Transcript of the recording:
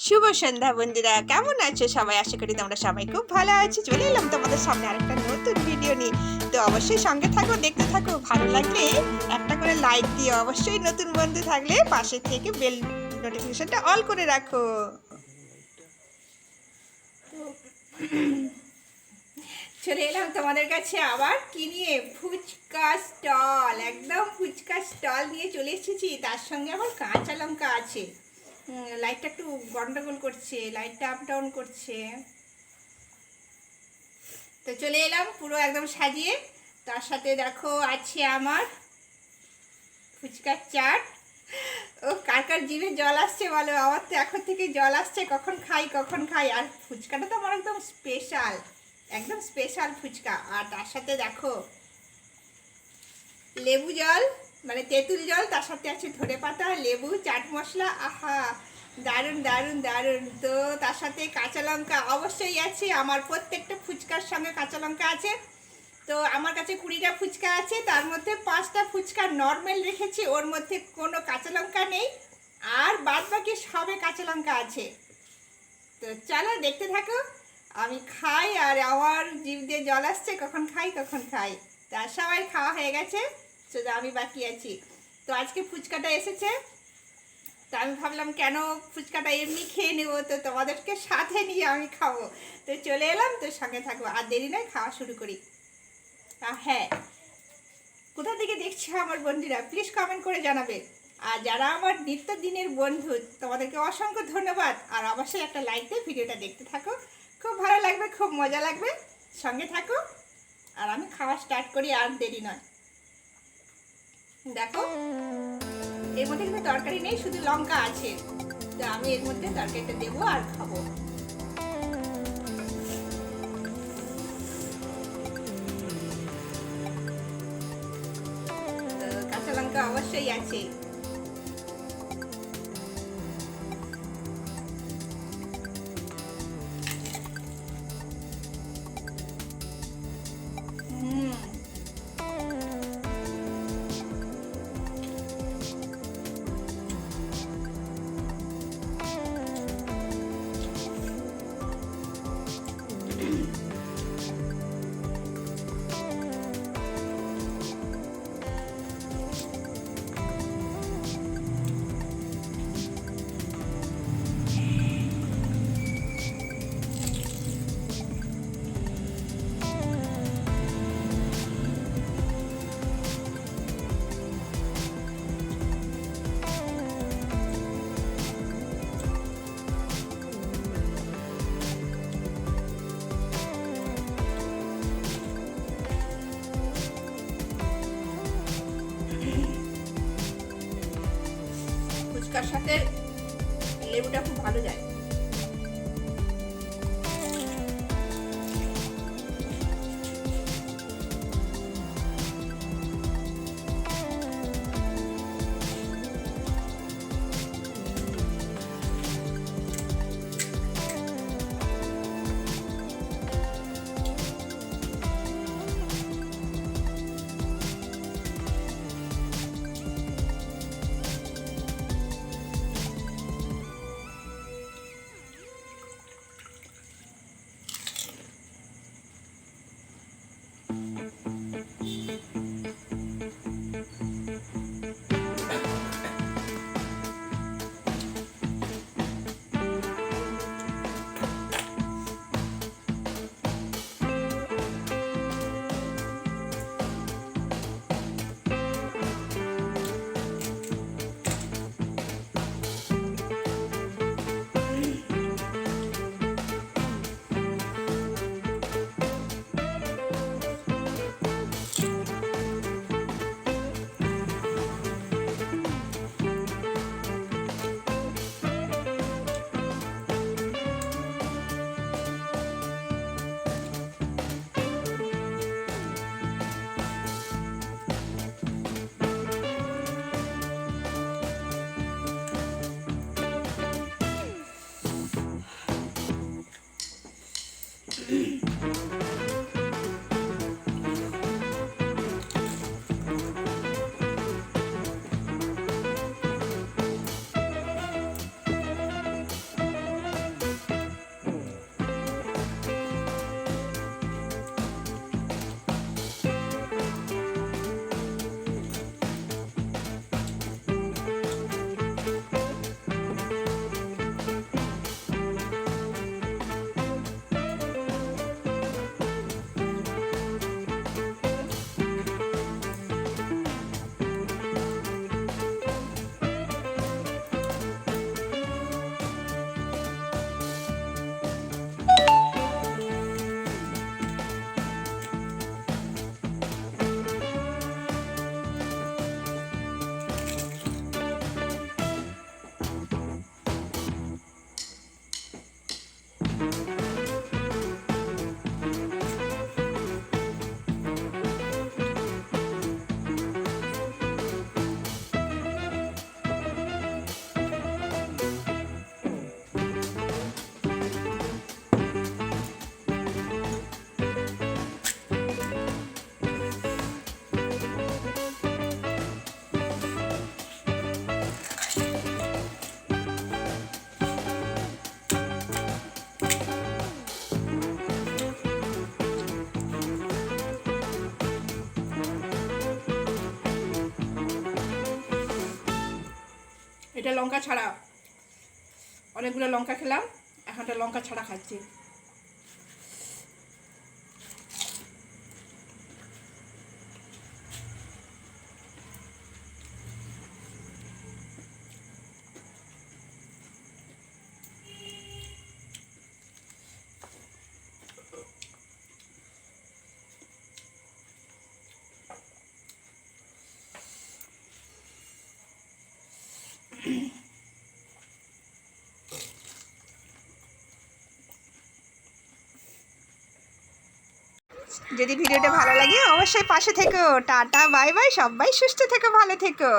শুভ সন্ধ্যা বন্ধুরা, কেমন আছো সবাই? আশা করি তোমরা সবাই খুব ভালো আছো। চলে এলাম তোমাদের সামনে আরেকটা নতুন ভিডিও নিয়ে। তো অবশ্যই সঙ্গে থাকো, দেখতে থাকো, ভালো লাগলে একটা করে লাইক দিও। অবশ্যই নতুন বন্ধু থাকলে পাশে থেকে বেল নোটিফিকেশনটা অল করে রাখো। চলে এলাম তোমাদের কাছে আবার। কি নিয়ে? ফুচকা স্টল একদম ফুচকা স্টল নিয়ে চলে এসেছি। তার সঙ্গে আবার কাঁচা লঙ্কা আছে। লাইটটা একটু গন্ডগোল করছে লাইটটা আপ ডাউন করছে। তো চলে এলাম, পুরো একদম সাজিয়ে। তার সাথে দেখো, আছে আমার ফুচকার চাট। ও, কার কার জিভে জল আসছে বলো? আমার তো এখন থেকে জল আসছে, কখন খাই কখন খাই। আর ফুচকাটা তো আমার একদম স্পেশাল একদম স্পেশাল ফুচকা। আর তার সাথে দেখো, লেবু জল। মানে তেঁতুল জল, তার সাথে আছে ধরে পাতা, লেবু, চাট মশলা, আহা, দারুণ দারুণ দারুণ। তো তার সাথে কাঁচা লঙ্কা অবশ্যই আছে, আমার প্রত্যেকটা ফুচকার সঙ্গে কাঁচা লঙ্কা আছে। তো আমার কাছে কুড়িটা ফুচকা আছে, তার মধ্যে পাঁচটা ফুচকা নর্মাল রেখেছি, ওর মধ্যে কোনো কাঁচা লঙ্কা নেই। আর বাদ বাকি সবে কাঁচা লঙ্কা আছে। তো চলো দেখতে থাকো, আমি খাই আর আমার জিভ দিয়ে জল আসছে, কখন খাই কখন খাই। তা সবাই খাওয়া হয়ে গেছে। শুধু আমি বাকি আছি। তো আজকে ফুচকাটা এসেছে। তো আমি ভাবলাম, কেন ফুচকাটা এমনি খেয়ে নেব? তো তোমাদেরকে সাথে নিয়ে আমি খাব। তো চলে এলাম, তো সঙ্গে থাকব। আর দেরি নয়, খাওয়া শুরু করি। হ্যাঁ। কোথা থেকে দেখছি আমার বন্ধুরা? প্লিজ কমেন্ট করে জানাবে। আর যারা আমার নিত্য দিনের বন্ধু, তোমাদেরকে অসংখ্য ধন্যবাদ। আর অবশ্যই একটা লাইক দিয়ে ভিডিওটা দেখতে থাকো। খুব ভালো লাগবে, খুব মজা লাগবে। সঙ্গে থাকো। আর আমি খাওয়া স্টার্ট করি, আর দেরি নয়। দেখো, এর মধ্যে কিন্তু তরকারি নেই, শুধু লঙ্কা আছে। তো আমি এর মধ্যে তরকারিটা দেবো আর খাব। কাঁচা লঙ্কা অবশ্যই আছে। ফুচকার সাথে লেবুটা খুব ভালো যায়। এটা লঙ্কা ছাড়া অনেকগুলো লঙ্কা খেলাম এখন একটা লঙ্কা ছাড়া খাচ্ছি। যদি ভিডিওটা ভালো লাগে, অবশ্যই পাশে থেকো। টাটা, বাই বাই, সবাই সুস্থ থেকো, ভালো থেকো।